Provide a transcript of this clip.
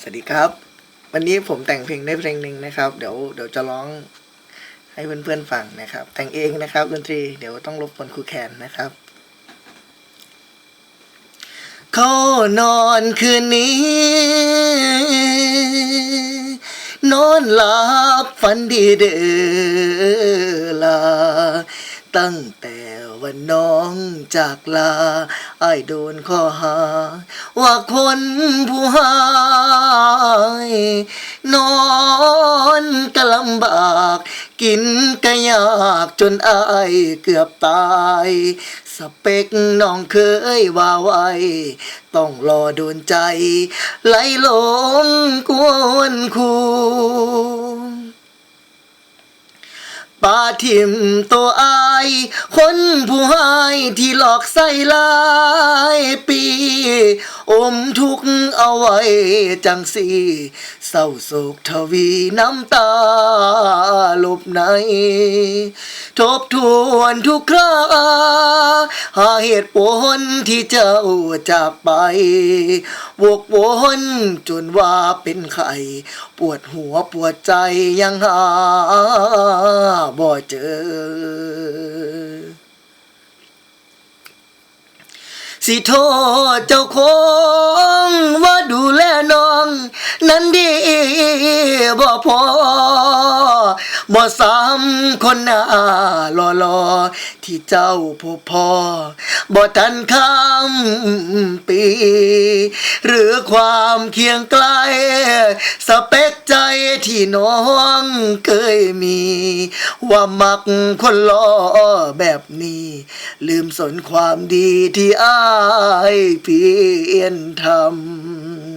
สวัสดีครับ วันนี้ผมแต่งเพลงได้เพลงหนึ่งนะครับ เดี๋ยวเดี๋ยวจะร้องให้เพื่อนๆฟังนะครับ แต่งเองนะครับดนตรีเดี๋ยวต้องรบกวนครูแคนนะครับเขานอนคืนนี้ นอนหลับฝันดีเด้อลาตั้งแต่วันน้องจากลาไอ้โดนข้อหา ว่าคนผู้หา นอนก็ลำบาก กินก็ยากจนอายเกือบตาย สเปกน้องเคยว่าไว้ ต้องรอโดนใจ ไหลหลงกวนคูปาทิมตัวอาย คนผู้หายที่หลอกใส่หลายปี อมทุกข์ เอาไว้จังสีเศร้าโศกทวีน้ำตาลบใน ทบทวนทุกคราหาเหตุผลที่เจ้าจากไป วกวนจนว่าเป็นไข้ปวดหัวปวดใจยังหาบ่เจอสิโทษเจ้าของว่า นั้นดีบ่พอบ่ซ้ำคนหน้ารอรอๆที่เจ้าผู้พอบ่ทันคำปี หรือความเคียงไกล สเปกใจที่น้องเคยมี ว่ามักคนล้อแบบนี้ ลืมสนความดีที่อายเพียนทำ